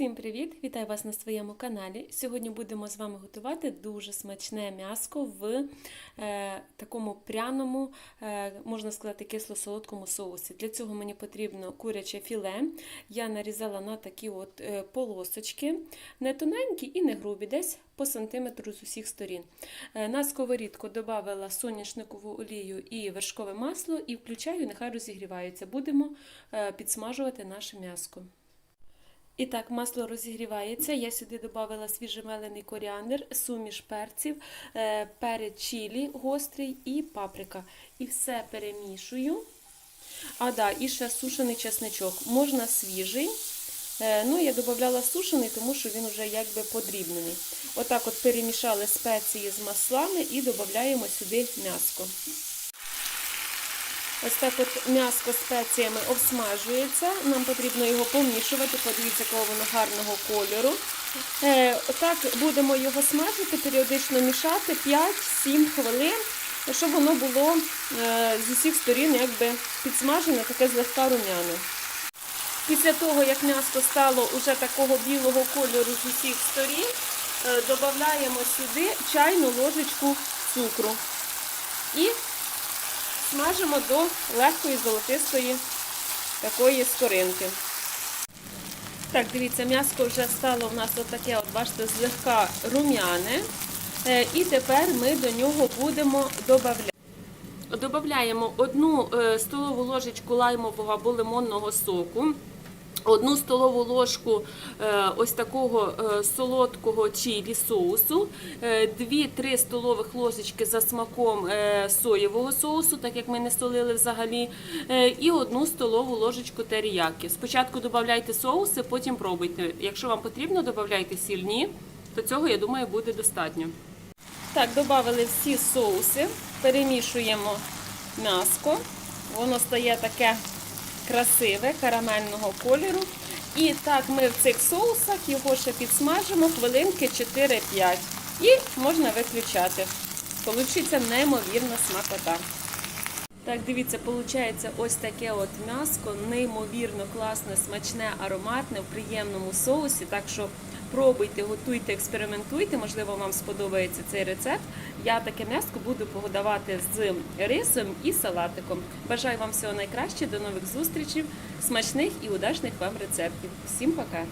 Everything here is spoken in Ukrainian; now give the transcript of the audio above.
Всім привіт! Вітаю вас на своєму каналі. Сьогодні будемо з вами готувати дуже смачне м'яско в е, такому пряному, е, можна сказати, кисло-солодкому соусі. Для цього мені потрібно куряче філе. Я нарізала на такі от е, полосочки, не тоненькі і не грубі, десь по сантиметру з усіх сторін. Е, на сковорідку додала соняшникову олію і вершкове масло і включаю, нехай розігрівається. Будемо е, підсмажувати наше м'яско. І так, масло розігрівається. Я сюди додала свіжемелений коріандр, суміш перців, е, перець чилі гострий і паприка. І все перемішую. А да, і ще сушений чесничок. Можна свіжий. Е, Ну, я додавала сушений, тому що він вже якби подрібнений. Отак от перемішали спеції з маслами і додаємо сюди м'яско. Ось так от м'яско спеціями обсмажується. Нам потрібно його помішувати. Подивіться, якого воно гарного кольору. Е, так будемо його смажити, періодично мішати 5-7 хвилин, щоб воно було е, з усіх сторін якби підсмажене, таке злегка румяне. Після того, як м'ясо стало уже такого білого кольору з усіх сторін, е, додаємо сюди чайну ложечку цукру. І смажимо до легкої золотистої такої скоринки. Так, дивіться, м'ясо вже стало у нас отаке, от, бачите, злегка рум'яне. Е, І тепер ми до нього будемо додавати. Додаємо одну е, столову ложечку лаймового або лимонного соку. Одну столову ложку е, ось такого е, солодкого чилі соусу, 2-3 столових ложечки за смаком е, соєвого соусу, так як ми не солили взагалі, е, і одну столову ложечку теріяки. Спочатку додавайте соуси, потім пробуйте. Якщо вам потрібно, додавайте сільні, то цього, я думаю, буде достатньо. Так, додали всі соуси, перемішуємо м'яско, воно стає таке красиве, карамельного кольору. І так ми в цих соусах його ще підсмажимо хвилинки 4-5. І можна виключати. Получиться неймовірна смакота. Так, дивіться, виходить ось таке от м'яско, неймовірно класне, смачне, ароматне, в приємному соусі. Так що пробуйте, готуйте, експериментуйте, можливо, вам сподобається цей рецепт. Я таке м'яско буду погодавати з рисом і салатиком. Бажаю вам всього найкраще, до нових зустрічей, смачних і удачних вам рецептів. Всім пока!